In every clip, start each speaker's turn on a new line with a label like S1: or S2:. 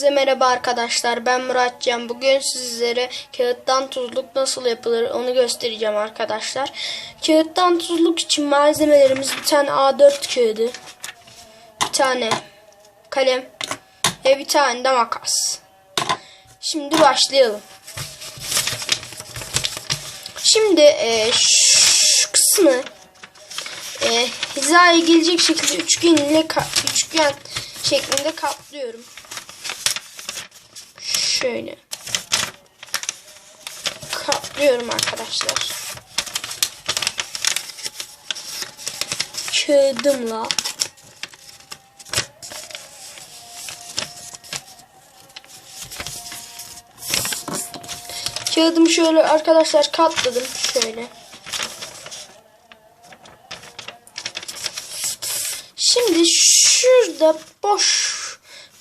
S1: Herkese merhaba arkadaşlar. Ben Muratcan. Bugün sizlere kağıttan tuzluk nasıl yapılır onu göstereceğim arkadaşlar. Kağıttan tuzluk için malzemelerimiz bir tane A4 kağıdı, bir tane kalem ve bir tane de makas. Şimdi başlayalım. Şimdi e, şu kısmı e, hizaya gelecek şekilde üçgen ile ka- üçgen şeklinde katlıyorum. Şöyle katlıyorum arkadaşlar. Kağıdımla Kağıdımı şöyle arkadaşlar katladım şöyle. Şimdi şurada boş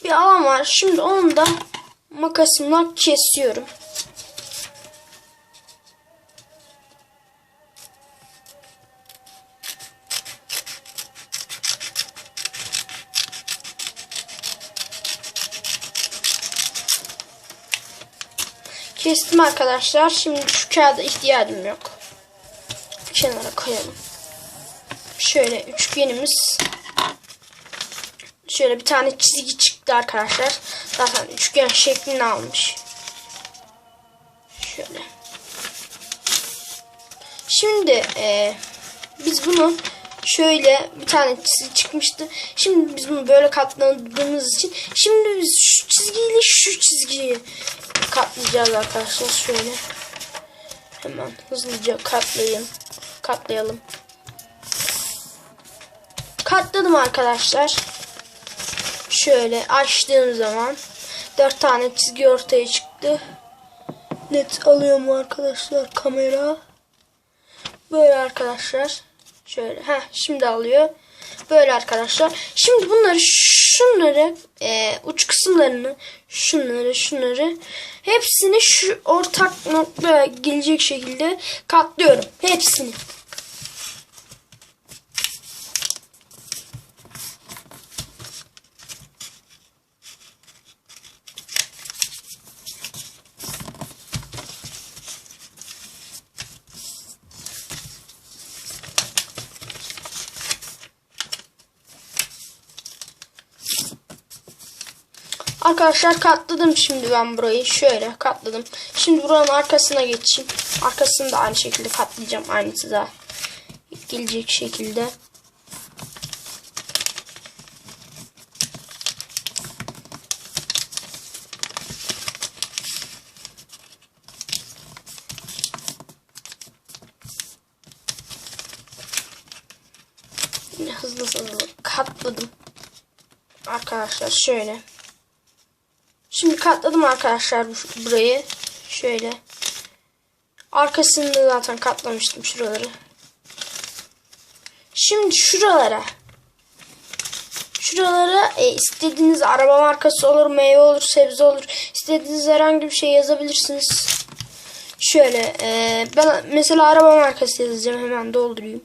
S1: bir alan var. Şimdi onu da makasımla kesiyorum. Kestim arkadaşlar. Şimdi şu kağıda ihtiyacım yok. Kenara koyalım. Şöyle üçgenimiz şöyle bir tane çizgi çıktı arkadaşlar. Zaten üçgen şeklini almış. Şöyle. Şimdi e, biz bunu şöyle bir tane çizgi çıkmıştı. Şimdi biz bunu böyle katladığımız için şimdi biz şu çizgiyle şu çizgiyi katlayacağız arkadaşlar şöyle. Hemen hızlıca katlayayım. Katlayalım. Katladım arkadaşlar. Şöyle açtığım zaman dört tane çizgi ortaya çıktı. Net alıyorum arkadaşlar kamera. Böyle arkadaşlar. Şöyle. Heh, şimdi alıyor. Böyle arkadaşlar. Şimdi bunları şunları e, uç kısımlarını şunları şunları hepsini şu ortak noktaya gelecek şekilde katlıyorum. Hepsini. Arkadaşlar katladım şimdi ben burayı. Şöyle katladım. Şimdi buranın arkasına geçeyim. Arkasını da aynı şekilde katlayacağım. Aynısı da gelecek şekilde. Hızlı hızlı katladım. Arkadaşlar şöyle. Şimdi katladım arkadaşlar bu- burayı. Şöyle. Arkasını zaten katlamıştım şuraları. Şimdi şuralara. Şuralara e, istediğiniz araba markası olur, meyve olur, sebze olur. İstediğiniz herhangi bir şey yazabilirsiniz. Şöyle e, ben mesela araba markası yazacağım hemen doldurayım.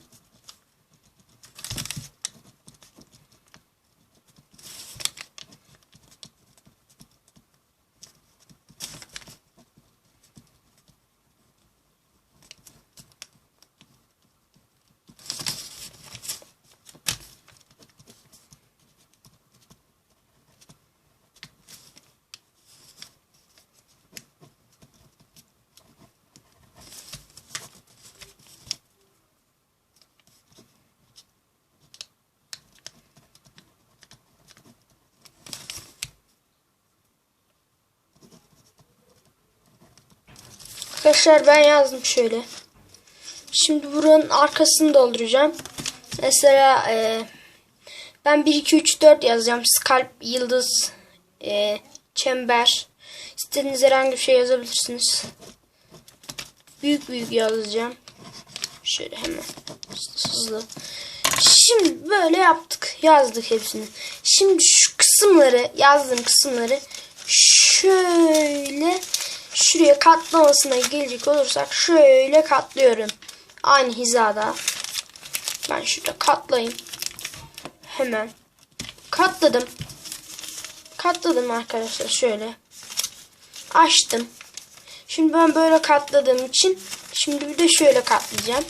S1: Arkadaşlar ben yazdım şöyle. Şimdi buranın arkasını dolduracağım. Mesela e, ben 1, 2, 3, 4 yazacağım. Siz kalp, yıldız, e, çember. İstediğiniz herhangi bir şey yazabilirsiniz. Büyük büyük yazacağım. Şöyle hemen hızlı. Şimdi böyle yaptık. Yazdık hepsini. Şimdi şu kısımları yazdığım kısımları şöyle şuraya katlamasına gelecek olursak şöyle katlıyorum. Aynı hizada. Ben şurada katlayayım. Hemen. Katladım. katladım arkadaşlar şöyle. Açtım. Şimdi ben böyle katladığım için şimdi bir de şöyle katlayacağım.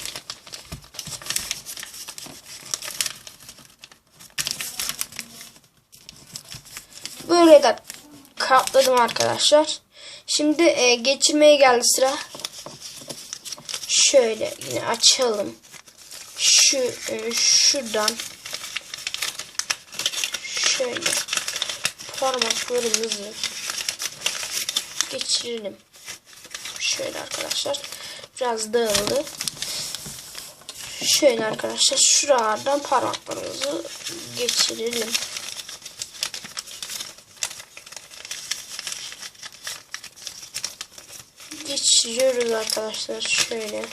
S1: Böyle de katladım arkadaşlar. Şimdi e, geçirmeye geldi sıra. Şöyle yine açalım. Şu e, şuradan şöyle parmaklarımızı geçirelim. Şöyle arkadaşlar. Biraz dağıldı. Şöyle arkadaşlar şuralardan parmaklarımızı geçirelim. Geçiriyoruz arkadaşlar şöyle.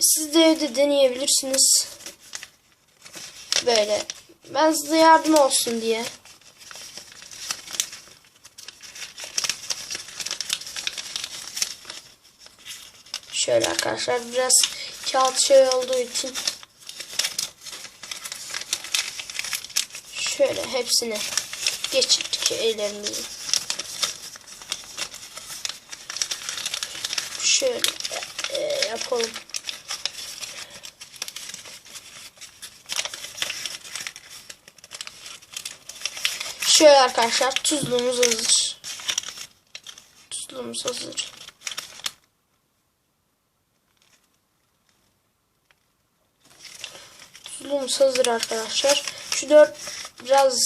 S1: Siz de evde deneyebilirsiniz. Böyle. Ben size yardım olsun diye. Şöyle arkadaşlar biraz kağıt şey olduğu için şöyle hepsini geçirdik ellerimizi. Şöyle e, yapalım. Şöyle arkadaşlar tuzluğumuz hazır. Tuzluğumuz hazır. Tuzluğumuz hazır arkadaşlar. Şu dört biraz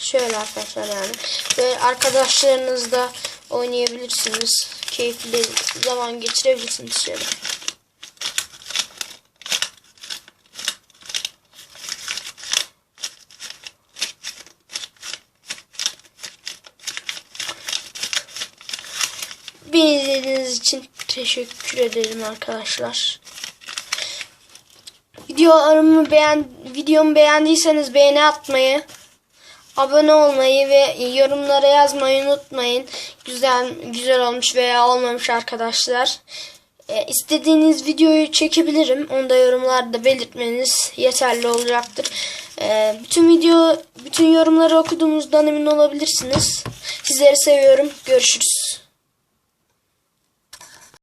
S1: şöyle arkadaşlar yani. Ve arkadaşlarınızla oynayabilirsiniz. Keyifli zaman geçirebilirsiniz şöyle. Beni izlediğiniz için teşekkür ederim arkadaşlar. Videolarımı beğen videomu beğendiyseniz beğeni atmayı, abone olmayı ve yorumlara yazmayı unutmayın. Güzel güzel olmuş veya olmamış arkadaşlar. Ee, istediğiniz videoyu çekebilirim. Onu da yorumlarda belirtmeniz yeterli olacaktır. Ee, bütün video bütün yorumları okuduğumuzdan emin olabilirsiniz. Sizleri seviyorum. Görüşürüz.